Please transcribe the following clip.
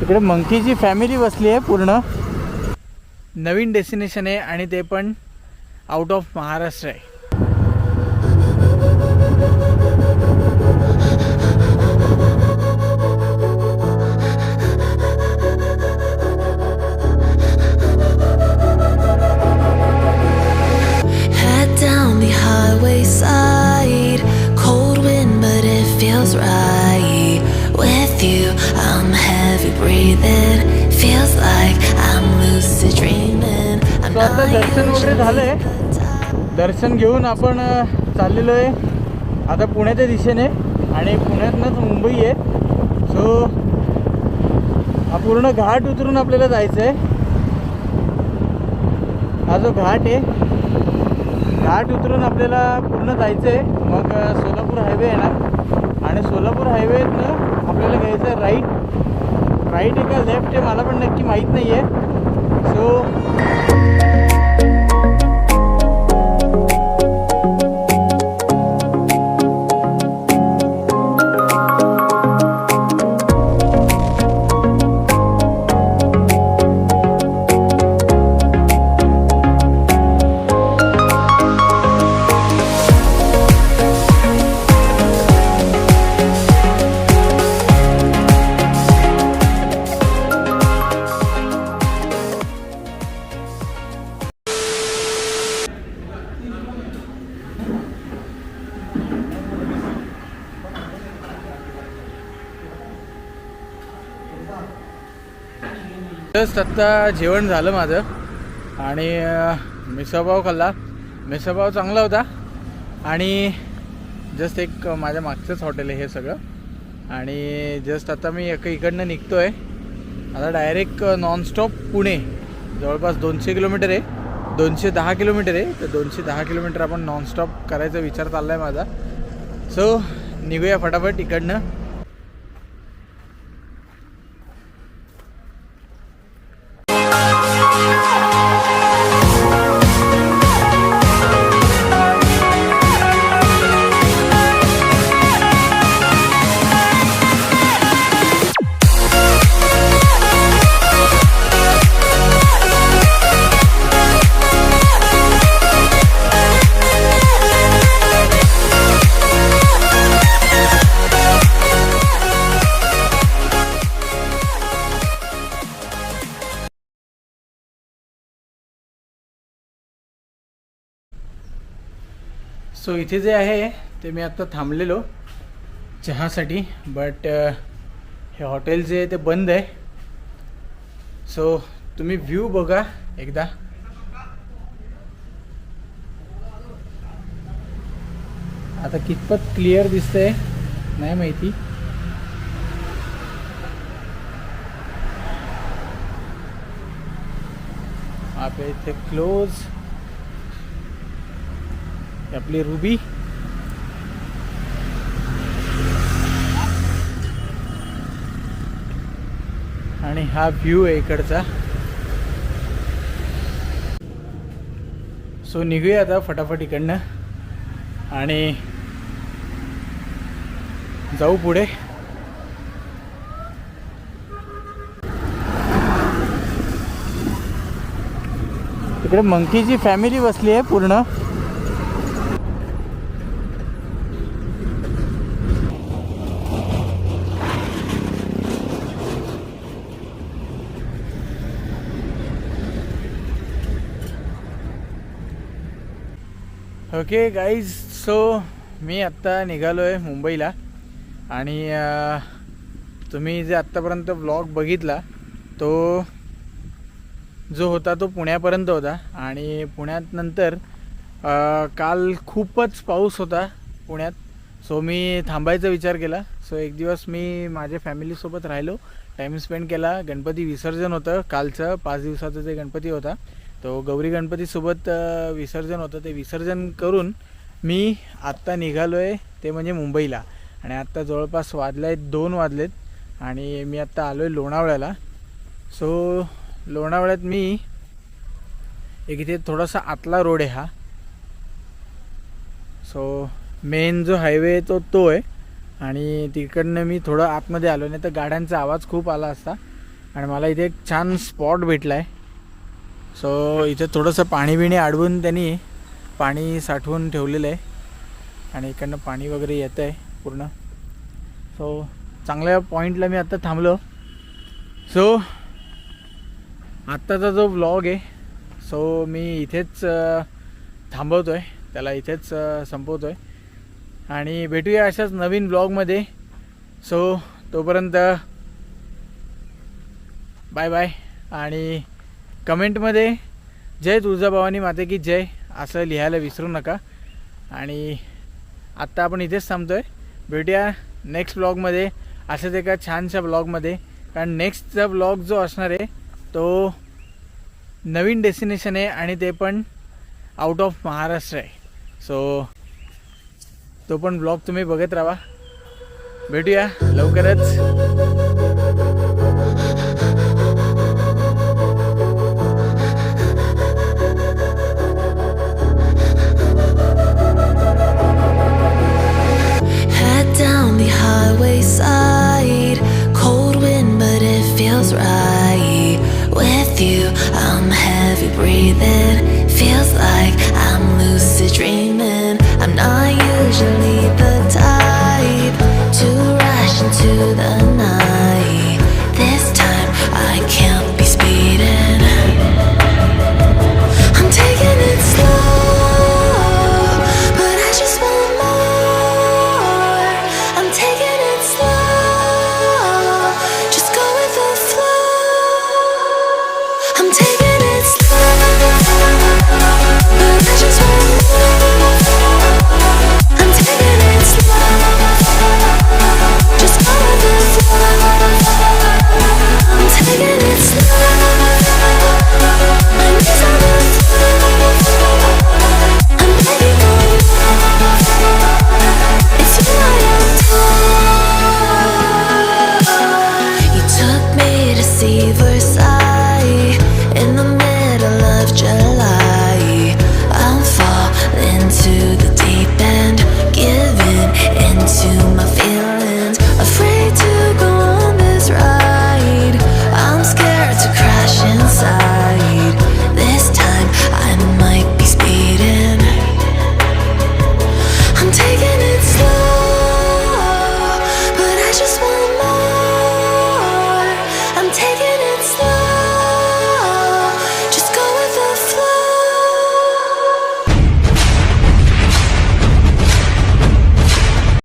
तिकडे मंकीची फॅमिली बसली आहे पूर्ण. नवीन डेस्टिनेशन आहे आणि ते पण आउट ऑफ महाराष्ट्र आहे. You, I'm heavy breathing. Feels like I'm lucid dreaming. I'm आता दर्शन वगैरे झालंय. दर्शन घेऊन आपण चाललेलो आहे आता पुण्याच्या दिशेने आणि पुण्यातनंच मुंबई आहे. सो हा पूर्ण घाट उतरून आपल्याला जायचं आहे हा जो घाट आहे घाट उतरून आपल्याला पूर्ण जायचं आहे मग सोलापूर हायवे येणार. आणि सोलापूर हायवेतनं आपल्याला घ्यायचं आहे राईट राईट आहे का लेफ्ट आहे मला पण नक्की माहीत नाही आहे सो जस्ट आत्ता जेवण झालं माझं. आणि मिसळपाव खाल्ला. मिसळपाव चांगला होता. आणि जस्ट एक माझ्या मागचंच हॉटेल आहे हे सगळं. आणि जस्ट आता मी एक इकडनं निघतो आहे आता डायरेक्ट नॉनस्टॉप पुणे. जवळपास दोनशे किलोमीटर आहे. दोनशे दहा किलोमीटर आहे. तर दोनशे दहा किलोमीटर आपण नॉनस्टॉप करायचा विचार चालला आहे माझा. सो निघूया फटाफट इकडनं. सो इथे जे आहे ते मी आत्ता थांबलेलो चहासाठी बट हे हॉटेल जे आहे ते बंद आहे. सो तुम्ही व्ह्यू बघा एकदा. आता कितपत क्लिअर दिसतंय नाही माहिती. आप इथे क्लोज आपली रुबी. आणि हा व्ह्यू आहे इकडचा. सो निघूया आता फटाफट इकडनं. आणि जाऊ पुढे. इकडे मंकीची फॅमिली बसली आहे पूर्ण. ओके गाईज सो मी आत्ता निघालो आहे मुंबईला आणि तुम्ही जे आत्तापर्यंत ब्लॉग बघितला तो जो होता तो पुण्यापर्यंत होता आणि पुण्यात नंतर काल खूपच पाऊस होता पुण्यात. सो मी थांबायचा विचार केला. सो एक दिवस मी माझ्या फॅमिलीसोबत राहिलो. टाईम स्पेंड केला. गणपती विसर्जन होतं. कालचं पाच दिवसाचं जे गणपती होता. तो गौरी गणपतीसोबत विसर्जन होतं. ते विसर्जन करून मी आत्ता निघालो आहे ते म्हणजे मुंबईला. आणि आत्ता जवळपास वाजले आहेत दोन वाजलेत. आणि मी आत्ता आलो आहे लोणावळ्याला. सो लोणावळ्यात मी एक इथे थोडासा आतला रोड आहे हा. सो मेन जो हायवे आहे तो तो आहे. आणि तिकडनं मी थोडं आतमध्ये आलो नाही तर गाड्यांचा आवाज खूप आला असता. आणि मला इथे एक छान स्पॉट भेटला आहे सो इथे थोडंसं पाणी बिणी अडवून त्यांनी पाणी साठवून ठेवलेलं आहे. आणि इकडनं पाणी वगैरे येतं आहे पूर्ण. सो चांगल्या पॉईंटला मी आत्ता थांबलो. सो आत्ताचा जो ब्लॉग आहे सो मी इथेच थांबवतो आहे त्याला इथेच संपवतो आहे आणि भेटूया अशाच नवीन ब्लॉगमध्ये सो तोपर्यंत बाय बाय आणि कमेंटमध्ये जय तुळजाभवानी माते की जय असं लिहायला विसरू नका. आणि आत्ता आपण इथेच थांबतो आहे भेटूया नेक्स्ट ब्लॉगमध्ये असंच एका छानशा ब्लॉगमध्ये कारण नेक्स्टचा ब्लॉग जो असणार आहे तो नवीन डेस्टिनेशन आहे आणि ते पण आउट ऑफ महाराष्ट्र आहे. सो तो पण ब्लॉग तुम्ही बघत राहा. भेटूया लवकरच. Down the highway side. Cold wind, but it feels right. With you, I'm heavy breathing. Feels like I'm lucid dreaming.